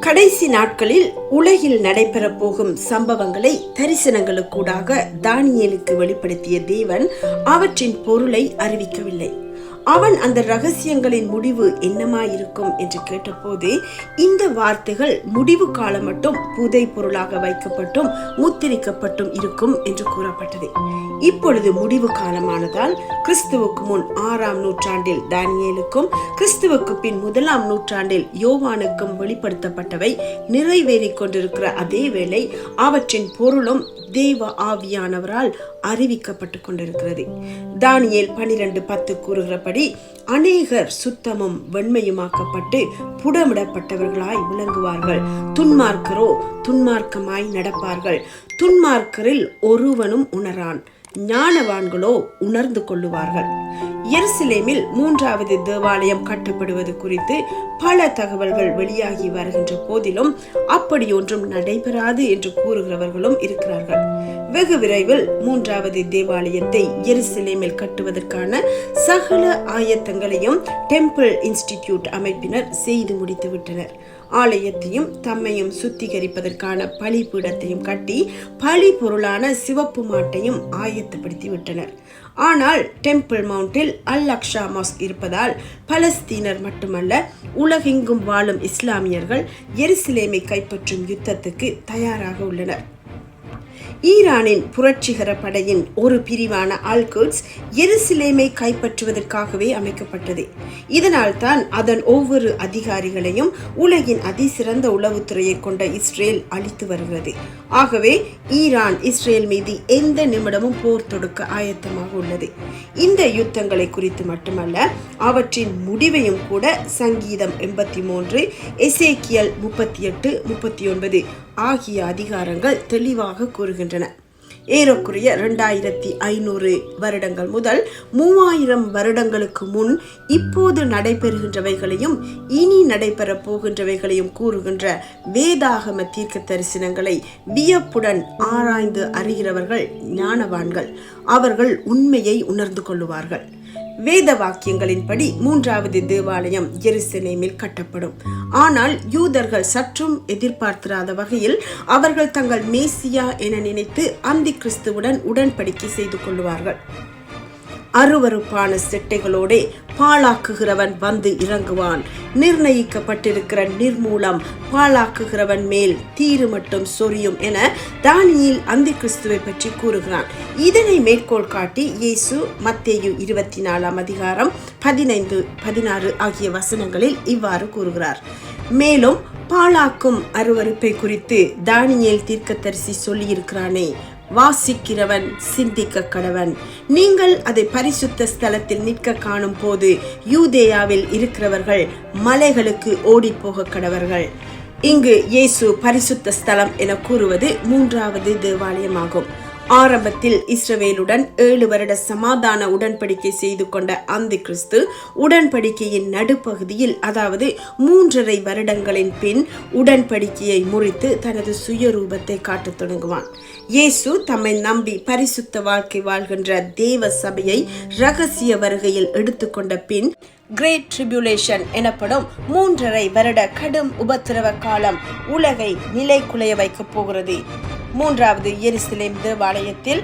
கடைசி நாட்களில் உலகில் நடைபெறப் போகும் சம்பவங்களை தரிசனங்களுக்கூடாக தானியலுக்கு வெளிப்படுத்திய தேவன் அவற்றின் பொருளை அறிவிக்கவில்லை. அவன் அந்த ரகசியங்களின் முடிவு என்னமாயிருக்கும் என்று கேட்டபோது இந்த வார்த்தைகள் முடிவு காலம் மட்டும் புதை பொருளாக வைக்கப்பட்டும் முத்திரிக்கப்பட்டும் இருக்கும் என்று கூறப்பட்டது. இப்பொழுது முடிவு காலமானதால் கிறிஸ்துவுக்கு முன் ஆறாம் நூற்றாண்டில் தானியலுக்கும் கிறிஸ்துவுக்கு பின் முதலாம் நூற்றாண்டில் யோவானுக்கும் வெளிப்படுத்தப்பட்டவை நிறைவேறிக் கொண்டிருக்கிற அதே வேளை அவற்றின் பொருளும் தேவ ஆவியானவரால் அறிவிக்கப்பட்டு கொண்டிருக்கிறது. தானியல் பனிரெண்டு பத்து கூறுகிறபடி அநேகர் சுத்தமும் வெண்மையுமாக்கப்பட்டு புடமிடப்பட்டவர்களாய் விளங்குவார்கள். துன்மார்க்கரோ துன்மார்க்கமாய் நடப்பார்கள். துன்மார்க்கரில் ஒருவனும் உணரான். ஞானவான்களோ உணர்ந்து கொள்ளுவார்கள். எருசலேமில் மூன்றாவது தேவாலயம் கட்டப்படுவது குறித்து பல தகவல்கள் வெளியாகி வருகின்ற போதிலும் அப்படி ஒன்றும் நடைபெறாது என்று கூறுகிறவர்களும் இருக்கிறார்கள். வெகு விரைவில் மூன்றாவது தேவாலயத்தை எருசலேமில் கட்டுவதற்கான சகல ஆயத்தங்களையும் டெம்பிள் இன்ஸ்டிடியூட் அமைப்பினர் செய்து முடித்துவிட்டனர். ஆலயத்தையும் தம்மையும் சுத்திகரிப்பதற்கான பலிபீடத்தையும் கட்டி பலி பொருளான சிவப்பு மாட்டையும் ஆயத்தப்படுத்தி விட்டனர் ஆனால் டெம்பிள் மவுண்டில் அல் அக்ஷா மாஸ்க் இருப்பதால் பலஸ்தீனர் மட்டுமல்ல உலகெங்கும் வாழும் இஸ்லாமியர்கள் எருசலேமை கைப்பற்றும் யுத்தத்துக்கு தயாராக உள்ளனர். ஈரானின் புரட்சிகர படையின் ஒரு பிரிவான அல்குட்ஸ் எருசிலேமை கைப்பற்றுவதற்காகவே அமைக்கப்பட்டது. இதனால் தான் அதன் ஒவ்வொரு அதிகாரிகளையும் உலகின் அதிசிறந்த உளவுத்துறையை கொண்ட இஸ்ரேல் அளித்து வருகிறது. ஆகவே ஈரான் இஸ்ரேல் மீது எந்த நிமிடமும் போர் தொடுக்க ஆயத்தமாக உள்ளது. இந்த யுத்தங்களை குறித்து மட்டுமல்ல அவற்றின் முடிவையும் கூட சங்கீதம் எண்பத்தி மூன்று எசேக்கியல் முப்பத்தி எட்டு முப்பத்தி ஒன்பது ஆகிய அதிகாரங்கள் தெளிவாக கூறுகின்றன. ஏறக்குறைய இரண்டாயிரத்தி ஐநூறு வருடங்கள் முதல் மூவாயிரம் வருடங்களுக்கு முன் இப்போது நடைபெறுகின்றவைகளையும் இனி நடைபெறப் போகின்றவைகளையும் கூறுகின்ற வேதாகம தீர்க்க தரிசனங்களை வியப்புடன் ஆராய்ந்து அறிகிறவர்கள் ஞானவான்கள். அவர்கள் உண்மையை உணர்ந்து கொள்ளுவார்கள். வேத வாக்கியங்களின்படி மூன்றாவது தேவாலயம் எருசலேமில் கட்டப்படும். ஆனால் யூதர்கள் சற்றும் எதிர்பார்த்திராத வகையில் அவர்கள் தங்கள் மேசியா என நினைத்து அந்தி கிறிஸ்துவுடன் உடன்படிக்கை செய்து கொள்வார்கள். அருவருப்பான சிட்டைகளோடு பாழாக்குகிறவன் வந்து இறங்குவான். நிர்ணயிக்கப்பட்டிருக்கிற நிர்மூலம் பாழாக்குகிறவன் மேல் தீரு மட்டும் சொரியும் என தானியில் அந்தி கிறிஸ்துவை பற்றி கூறுகிறான். இதனை மேற்கோள் காட்டி இயேசு மத்தேயு இருபத்தி நாலாம் அதிகாரம் பதினைந்து பதினாறு ஆகிய வசனங்களில் இவ்வாறு கூறுகிறார். மேலும் பாழாக்கும் அருவருப்பை குறித்து தானியல் தீர்க்கதரிசி சொல்லியிருக்கிறானே. வாசிக்கிறவன் சிந்திக்க கடவன். நீங்கள் அதை பரிசுத்த ஸ்தலத்தில் நிற்க காணும் போது யூதேயாவில் இருக்கிறவர்கள் மலைகளுக்கு ஓடி போக கடவர்கள். இங்கு இயேசு பரிசுத்த ஸ்தலம் என கூறுவது மூன்றாவது தேவாலயமாகும். ஆரம்பத்தில் இஸ்ரவேலுடன் ஏழு வருட சமாதான உடன்படிக்கை செய்து கொண்ட அந்தி கிறிஸ்து உடன்படிக்கையின் நடுப்பகுதியில் அதாவது மூன்றரை வருடங்களின் பின் உடன்படிக்கையை முறித்து தனது சுயரூபத்தை காட்டத் தொடங்குவான். இயேசு தம்மை நம்பி பரிசுத்த வாழ்க்கை வாழ்கின்ற தேவ சபையை ரகசிய வருகையில் எடுத்துக்கொண்ட பின் கிரேட் ட்ரிபியூலேஷன் எனப்படும் மூன்றரை வருட கடும் உபத்திரவ காலம் உலகை நிலை குலைய வைக்கப் போகிறது. மூன்றாவது எருசலேம் தேவாலயத்தில்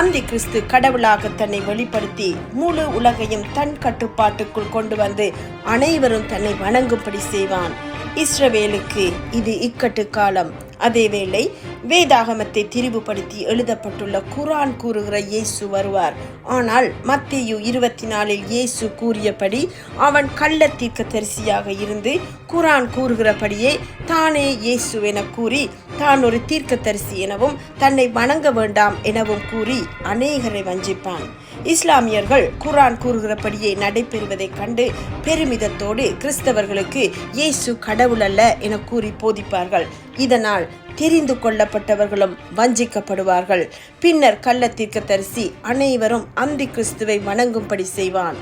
அந்தி கிறிஸ்து கடவுளாக தன்னை வெளிப்படுத்தி முழு உலகையும் தன் கட்டுப்பாட்டுக்குள் கொண்டு வந்து அனைவரும் தன்னை வணங்கும்படி செய்வான். இஸ்ரவேலுக்கு இது இக்கட்டு காலம். அதேவேளை வேதாகமத்தை திரிவுபடுத்தி எழுதப்பட்டுள்ள குரான் கூறுகிற இயேசு வருவார். ஆனால் மத்தியு இருபத்தி நாலில் இயேசு கூறியபடி அவன் கள்ள தீர்க்க தரிசியாக இருந்து குரான் கூறுகிறபடியே தானே இயேசு என கூறி தான் ஒரு தீர்க்கதரிசி எனவும் தன்னை வணங்க வேண்டாம் எனவும் கூறி அநேகரை வஞ்சிப்பான். இஸ்லாமியர்கள் குரான் கூறுகிறபடியே நடைபெறுவதைக் கண்டு பெருமிதத்தோடு கிறிஸ்தவர்களுக்கு இயேசு கடவுள் அல்ல என கூறி போதிப்பார்கள். இதனால் தெரிந்து கொள்ளப்பட்டவர்களும் வஞ்சிக்கப்படுவார்கள். பின்னர் கள்ள தரிசி அனைவரும் அந்தி கிறிஸ்துவை வணங்கும்படி செய்வான்.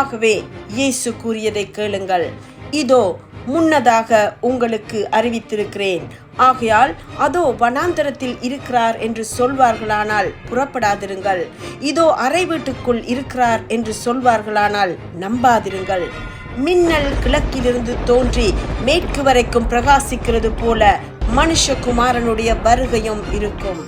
ஆகவே இயேசு கூறியதை கேளுங்கள். இதோ முன்னதாக உங்களுக்கு அறிவித்திருக்கிறேன். ஆகையால் அதோ வனாந்தரத்தில் இருக்கிறார் என்று சொல்வார்களானால் புறப்படாதிருங்கள். இதோ அறை வீட்டுக்குள் இருக்கிறார் என்று சொல்வார்களானால் நம்பாதிருங்கள். மின்னல் கிழக்கிலிருந்து தோன்றி மேற்கு வரைக்கும் பிரகாசிக்கிறது போல மனுஷகுமாரனுடைய வருகையும் இருக்கும்.